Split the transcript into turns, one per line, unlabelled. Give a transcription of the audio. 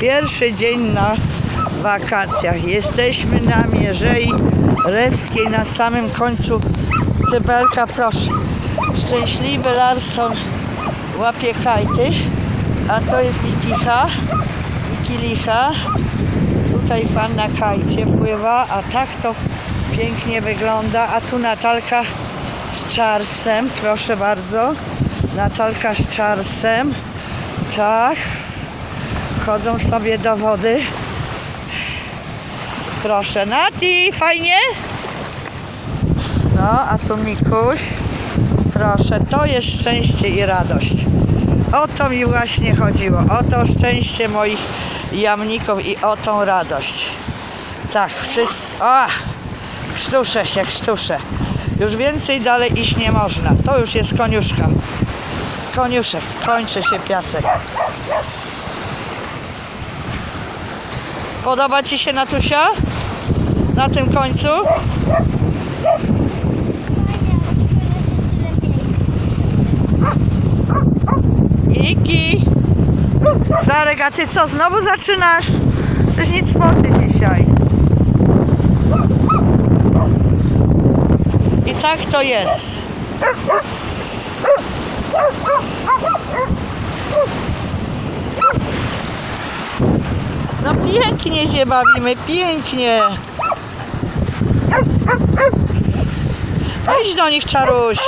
Pierwszy dzień na wakacjach. Jesteśmy na Mierzei Rewskiej na samym końcu Cybelka, proszę. Szczęśliwy Larson łapie kajty, a to jest Likicha, Likilicha. Tutaj pan na kajcie pływa, a tak to pięknie wygląda. A tu Natalka z Czarsem, proszę bardzo. Natalka z Czarsem. Tak. Chodzą sobie do wody. Proszę, Nati, fajnie? No, a tu Mikuś. Proszę, to jest szczęście i radość. O to mi właśnie chodziło. O to szczęście moich jamników i o tą radość. Tak, wszyscy. O! Krztuszę się, krztuszę. Już więcej dalej iść nie można. To już jest koniuszka. Koniuszek, kończy się piasek. Podoba Ci się Natusia? Na tym końcu? Iki! Żarek, a Ty co, znowu zaczynasz? Przecież nic spoty dzisiaj. I tak to jest. Pięknie się bawimy, pięknie. Idź do nich, czaruś.